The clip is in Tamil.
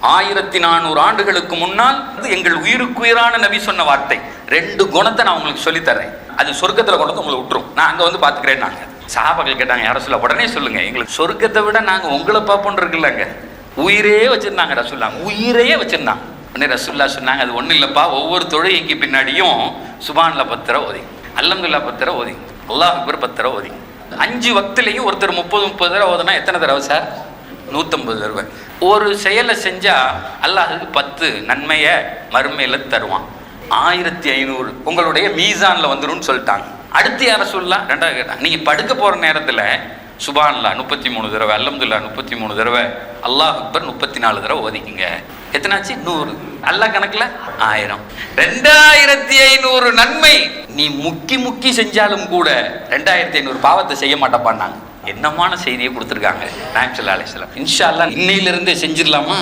ஆயிரத்தி நானூறு ஆண்டுகளுக்கு முன்னால் எங்கள் உயிருக்குயிரான நபி சொன்ன வார்த்தை ரெண்டு குணத்தை நான் உங்களுக்கு சொல்லித் தரேன் அது சொர்க்கத்துல கொண்டு உங்களை விட்டுரும். நான் அங்க வந்து பாத்துக்கிறேன் நாங்க சாபாக்கள் கேட்டாங்க யார சொல்ல உடனே சொல்லுங்க. எங்களுக்கு சொர்க்கத்தை விட நாங்க உங்களை பார்ப்போம் இருக்குல்லங்க. உயிரே வச்சிருந்தாங்க ரசுல்லா உயிரையே வச்சிருந்தாங்க. உடனே ரசுல்லா சொன்னாங்க அது ஒன்றும் இல்லப்பா. ஒவ்வொரு தொழுகைக்கு பின்னாடியும் சுபான்ல பத்திர ஓதி அல்லம்துல்லா பத்திர ஓதி அல்லாஹ் அக்பர் பத்திர ஓதி. அஞ்சு வக்திலையும் ஒருத்தர் முப்பது முப்பது தடவை ஓதுனா எத்தனை தடவை சார்? நூற்றம்பது தடவை ஒரு செயலை செஞ்சால் அல்லாஹுக்கு பத்து நன்மையை மறுமையில் தருவான். ஆயிரத்தி ஐநூறு. உங்களுடைய மீசானில் வந்துடும் சொல்லிட்டாங்க. அடுத்து யார சொல்லலாம் ரெண்டாவது கேட்டாங்க. நீங்கள் படுக்க போகிற நேரத்தில் சுபான்லா முப்பத்தி மூணு தடவை அல்லம்துல்லா முப்பத்தி மூணு தடவை அல்லாஹ் அக்பர் முப்பத்தி நாலு தடவை ஓதிக்குங்க எத்தனாச்சு? நூறு. அல்லாஹ் கணக்கில் ஆயிரம். ரெண்டாயிரத்தி ஐநூறு நன்மை நீ முக்கி முக்கி செஞ்சாலும் கூட ரெண்டாயிரத்தி ஐநூறு பாவத்தை செய்ய மாட்டப்பான்னாங்க. என்னமான செய்தியை கொடுத்துருக்காங்க. நாயம் சல்லா அலிஸ்லாம் இன்ஷால்லாம் இன்னையிலிருந்தே செஞ்சிடலாமா?